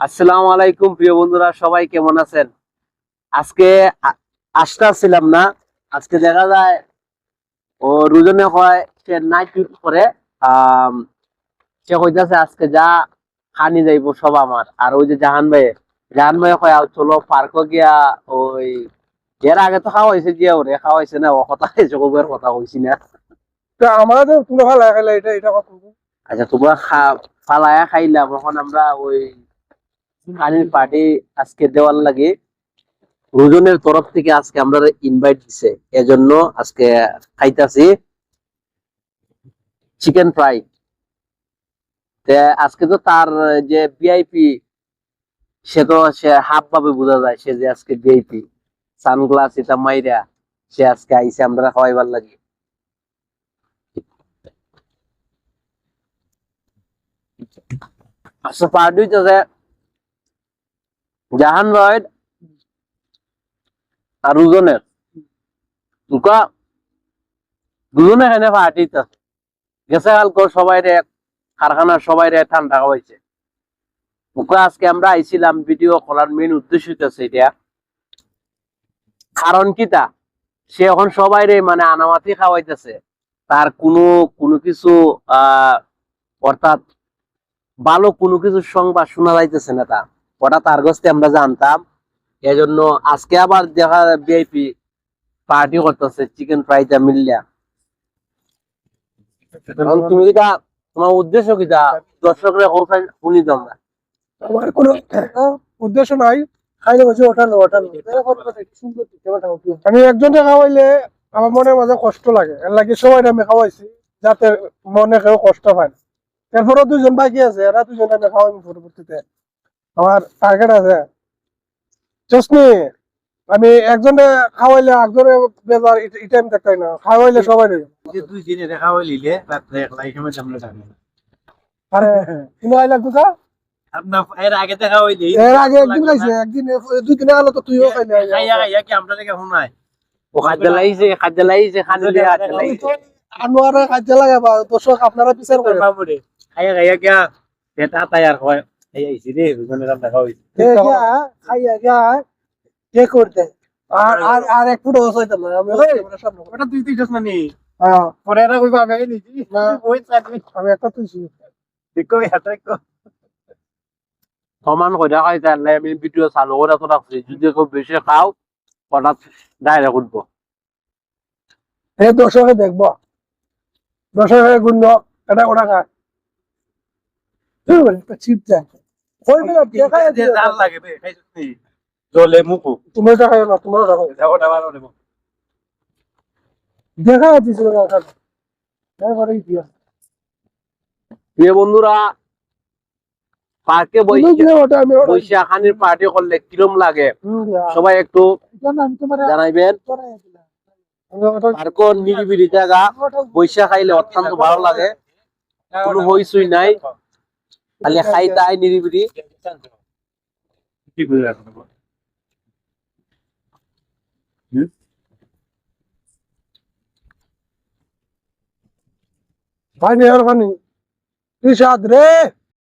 আসসালামু আলাইকুম প্রিয় বন্ধুরা সবাই কেমন আছেন? আজকে আসতে ছিলাম না। আজকে দেখা যায় ও রুজনে হয় সে নাইট ডিউটি করে সে কইতাছে আজকে যা খানি যাইবো সব আমার। আর ওই যে জাহান ভাই জাহান ভাই কয় চলো পার্কে গিয়া ওই এর আগে তো খাওয়া হয়েছে গিয়া ওরে খাওয়া হয়েছে না ও কথা জগবের কথা কইছি না। তা আমাদের তুমি ভালো খাইলে এটা এটা কথা আচ্ছা তোমরা খা ফালায়া খাইলাম এখন আমরা ওই পার্টি আজকে দেওয়ার লাগে। তরফ থেকে আজকে আমরা ইনভাইট দিছে। এজন্য আজকে খাইতাছি চিকেন ফ্রাই আজকে তো তার যে সে তো সে হাফ ভাবে বোঝা যায় সে যে আজকে ভিআইপি সানগ্লাস এটা মাইরা সে আজকে আইসে আমরা খাওয়াইবার লাগে। আচ্ছা পার্টি হইতেছে জাহান রয়েড আর রুজনের দুকা দুজনে এখানে পার্টি গেছে কালকে সবাই রে কারখানার সবাই রে ঠান্ডা খাওয়াইছে ওকে আজকে আমরা আইছিলাম ভিডিও করার মেন উদ্দেশ্য হইতেছে এটা কারণ কিতা সে এখন সবাই রে মানে আনামাতি খাওয়াইতেছে। তার কোনো কোনো কিছু, আহ অর্থাৎ ভালো কোনো কিছু সংবাদ শোনা যাইতেছে না তা। ওটা তার কাছে আমরা জানতাম। এজন্য আজকে আবার দেখা ভিআইপি পার্টি করতেছে চিকেন ফ্রাইটা মিললা তুমি কিটা তোমার উদ্দেশ্য কিটা? দর্শকরা কোথায় শুনি তোমরা? আমার কোনো উদ্দেশ্য নাই। খাইলে বসে ওঠানো ওঠানো। আমি একজনে খাওয়াইলে আমার মনের মাঝে কষ্ট লাগে। এর লাগে সবাই আমি খাওয়াইছি যাতে মনে কেউ কষ্ট পায় না। এরপরও দুজন বাকি আছে এরা দুজন আমি খাওয়াইনি পরবর্তীতে। আমার টার্গেট আছে। জসনি আমি একজনে খাওয়াইলে একজনে বেজার এটা আমি দেখতে না। খাওয়াইলে সবাই যে দুই দিনে দেখা নিলে রাত্রে একলা এখানে সামনে থাকবে না আরে তুমি আইলা আপনার এর আগে দেখা হইলে এর আগে একদিন খাইছে একদিন দুই দিনে আলো তো তুইও খাইলে। খাইয়া খাইয়া কি আমরা থেকে শুনাই? ও খাদ্য লাইছে খাদ্য লাইছে খানি দিয়ে খাদ্য লাইছে আনোয়ারে কাজে লাগে বা দর্শক আপনারা বিচার করে। বাবুরে খাইয়া খাইয়া কি এটা তায়ার হয়। আর এক ফুট হইতে না। আমি ক্যামেরার সামনে করে। ওটা তুই তুই না নি। হ্যাঁ, পরে এরা কইবা আমি আই নিছি। ওই চাকরি আমি একটা তুইছি। কো সমান কইরা আমি ভিডিও চালু করে তো রাখছি। যদি খুব বেশি খাও হঠাৎ ডাইরেক্ট উঠবো। দর্শকে দেখব। দর্শকে গুণ এটা ওটা খায়। চিপ যায় জাল মুকু। তুমি না তোমার দেখা দিছিল প্রিয় বন্ধুরা পার্কে বৈশা খানির পার্টি করলে কিরম লাগে? সবাই একটু জানাইবেন। পার্ক নিরিবিলি জায়গা বৈশা খাইলে অত্যন্ত ভালো লাগে। কোনো হইচই নাই। খালি খাই তাই নিরিবিড়ি পানি আর পানি। কি স্বাদ রে!